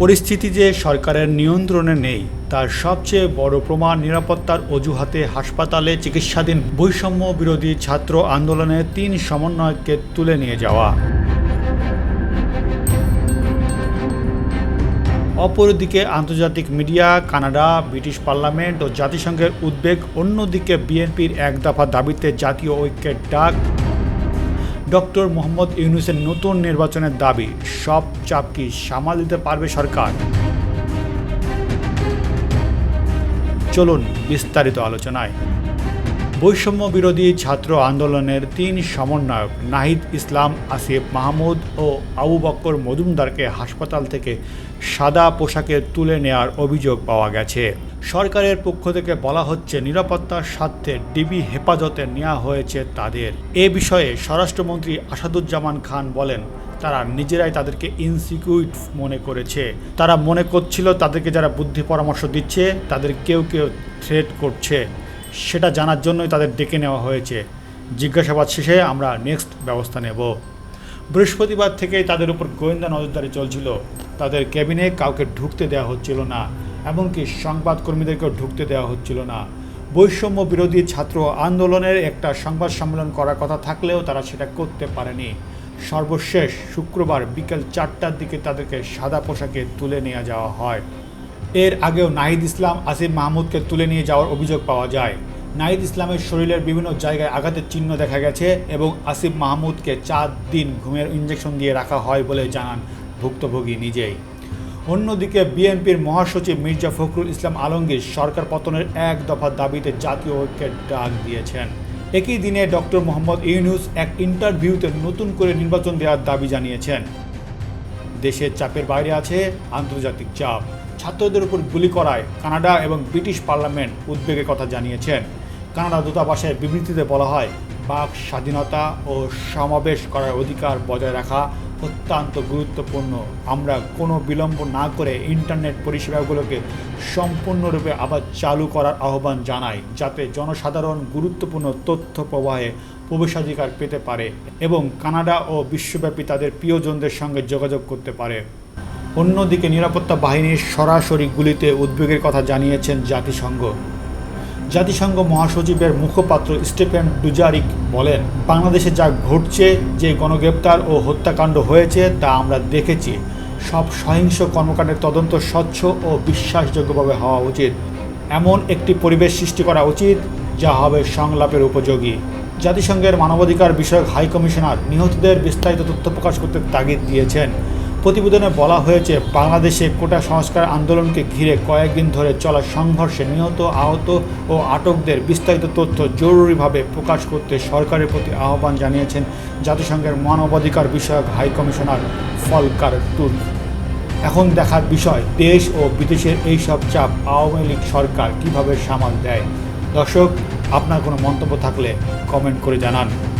পরিস্থিতি যে সরকারের নিয়ন্ত্রণে নেই, তার সবচেয়ে বড় প্রমাণ নিরাপত্তার অজুহাতে হাসপাতালে চিকিৎসাধীন বৈষম্য বিরোধী ছাত্র আন্দোলনের তিন সমন্বয়ককে তুলে নিয়ে যাওয়া। অপরদিকে আন্তর্জাতিক মিডিয়া, কানাডা, ব্রিটিশ পার্লামেন্ট ও জাতিসংঘের উদ্বেগ অন্যদিকে বিএনপির এক দফা দাবিতে জাতীয় ঐক্যের ডাক ডক্টর মোহাম্মদ ইউনুসের নতুন নির্বাচনের দাবি, সব চাপ কি সামাল দিতে পারবে সরকার? চলুন বিস্তারিত আলোচনায়। বৈষম্য বিরোধী ছাত্র আন্দোলনের তিন সমন্বয়ক নাহিদ ইসলাম, আসিফ মাহমুদ ও আবু বক্কর মজুমদারকে হাসপাতাল থেকে সাদা পোশাকে তুলে নেওয়ার অভিযোগ পাওয়া গেছে। সরকারের পক্ষ থেকে বলা হচ্ছে নিরাপত্তার স্বার্থে ডিবি হেফাজতে নেওয়া হয়েছে তাদের। এ বিষয়ে স্বরাষ্ট্রমন্ত্রী আসাদুজ্জামান খান বলেন, তারা নিজেরাই তাদেরকে ইনসিকিউট মনে করেছে। তারা মনে করছিল তাদেরকে যারা বুদ্ধি পরামর্শ দিচ্ছে, তাদের কেউ কেউ থ্রেট করছে। সেটা জানার জন্যই তাদের ডেকে নেওয়া হয়েছে। জিজ্ঞাসাবাদ শেষে আমরা নেক্সট ব্যবস্থা নেব। বৃহস্পতিবার থেকেই তাদের উপর গোয়েন্দা নজরদারি চলছিল। তাদের ক্যাবিনে কাউকে ঢুকতে দেওয়া হচ্ছিল না, এমনকি সংবাদকর্মীদেরকেও ঢুকতে দেওয়া হচ্ছিল না। বৈষম্য বিরোধী ছাত্র আন্দোলনের একটা সংবাদ সম্মেলন করার কথা থাকলেও তারা সেটা করতে পারেনি। সর্বশেষ শুক্রবার বিকেল চারটার দিকে তাদেরকে সাদা পোশাকে তুলে নিয়ে যাওয়া হয়। এর আগেও নাহিদ ইসলাম, আসিফ মাহমুদকে তুলে নিয়ে যাওয়ার অভিযোগ পাওয়া যায়। নাহিদ ইসলামের শরীরের বিভিন্ন জায়গায় আঘাতের চিহ্ন দেখা গেছে এবং আসিফ মাহমুদকে চার দিন ঘুমের ইঞ্জেকশন দিয়ে রাখা হয় বলে জানান ভুক্তভোগী নিজেই। অন্যদিকে বিএনপির মহাসচিব মির্জা ফখরুল ইসলাম আলমগীর সরকার পতনের এক দফা দাবিতে জাতীয় ঐক্যের ডাক দিয়েছেন। একই দিনে ডক্টর মোহাম্মদ ইউনুস এক ইন্টারভিউতে নতুন করে নির্বাচন দেওয়ার দাবি জানিয়েছেন। দেশের চাপের বাইরে আছে আন্তর্জাতিক চাপ। ছাত্রদের উপর গুলি করায় কানাডা এবং ব্রিটিশ পার্লামেন্ট উদ্বেগের কথা জানিয়েছেন। কানাডা দূতাবাসের বিবৃতিতে বলা হয়, বাক স্বাধীনতা ও সমাবেশ করার অধিকার বজায় রাখা অত্যন্ত গুরুত্বপূর্ণ। আমরা কোনো বিলম্ব না করে ইন্টারনেট পরিষেবাগুলোকে সম্পূর্ণরূপে আবার চালু করার আহ্বান জানাই, যাতে জনসাধারণ গুরুত্বপূর্ণ তথ্য প্রবাহে প্রবেশাধিকার পেতে পারে এবং কানাডা ও বিশ্বব্যাপী তাদের প্রিয়জনদের সঙ্গে যোগাযোগ করতে পারে। অন্যদিকে নিরাপত্তা বাহিনীর সরাসরি গুলিতে উদ্বেগের কথা জানিয়েছেন জাতিসংঘ। জাতিসংঘ মহাসচিবের মুখপাত্র স্টেফেন ডুজারিক বলেন, বাংলাদেশে যা ঘটছে, যে গণগ্রেপ্তার ও হত্যাকাণ্ড হয়েছে, তা আমরা দেখেছি। সব সহিংস কর্মকাণ্ডের তদন্ত স্বচ্ছ ও বিশ্বাসযোগ্যভাবে হওয়া উচিত। এমন একটি পরিবেশ সৃষ্টি করা উচিত, যা হবে সংলাপের উপযোগী। জাতিসংঘের মানবাধিকার বিষয়ক হাই কমিশনার নিহতদের বিস্তারিত তথ্য প্রকাশ করতে তাগিদ দিয়েছেন। প্রতিবেদনে বলা হয়েছে, বাংলাদেশে কোটা সংস্কার আন্দোলনকে ঘিরে কয়েকদিন ধরে চলা সংঘর্ষে নিহত, আহত ও আটকদের বিস্তারিত তথ্য জরুরিভাবে প্রকাশ করতে সরকারের প্রতি আহ্বান জানিয়েছেন জাতিসংঘের মানবাধিকার বিষয়ক হাই কমিশনার ফলকার টুর্ক এখন দেখার বিষয়, দেশ ও বিদেশের এই সব চাপ আওয়ামী লীগ সরকার কীভাবে সামাল দেয়? দর্শক, আপনার কোনো মন্তব্য থাকলে কমেন্ট করে জানান।